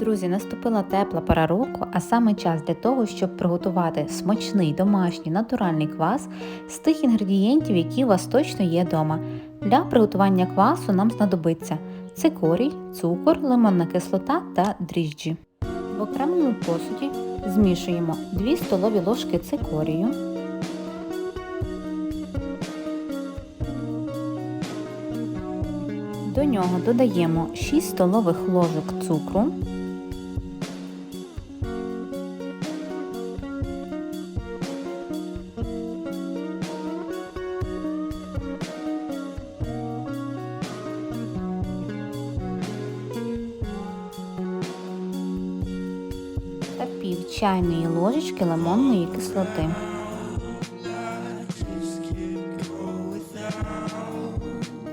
Друзі, наступила тепла пора року, а саме час для того, щоб приготувати смачний домашній натуральний квас з тих інгредієнтів, які у вас точно є вдома. Для приготування квасу нам знадобиться цикорій, цукор, лимонна кислота та дріжджі. В окремому посуді змішуємо 2 столові ложки цикорію, до нього додаємо 6 столових ложок цукру. Та пів чайної ложечки лимонної кислоти.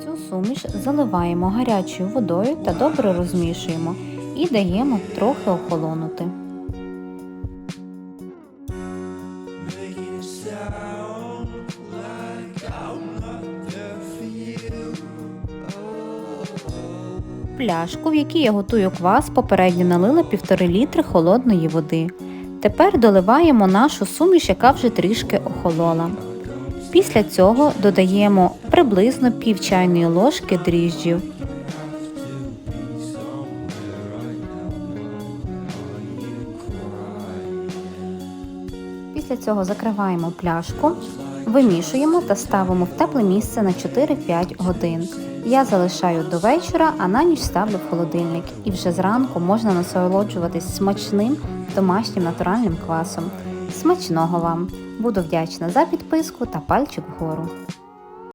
Цю суміш заливаємо гарячою водою та добре розмішуємо і даємо трохи охолонути. Пляшку, в якій я готую квас, попередньо налила 1,5 літри холодної води. Тепер доливаємо нашу суміш, яка вже трішки охолола. Після цього додаємо приблизно пів чайної ложки дріжджів. Після цього закриваємо пляшку, вимішуємо та ставимо в тепле місце на 4-5 годин. Я залишаю до вечора, а на ніч ставлю в холодильник. І вже зранку можна насолоджуватись смачним домашнім натуральним квасом. Смачного вам! Буду вдячна за підписку та пальчик вгору.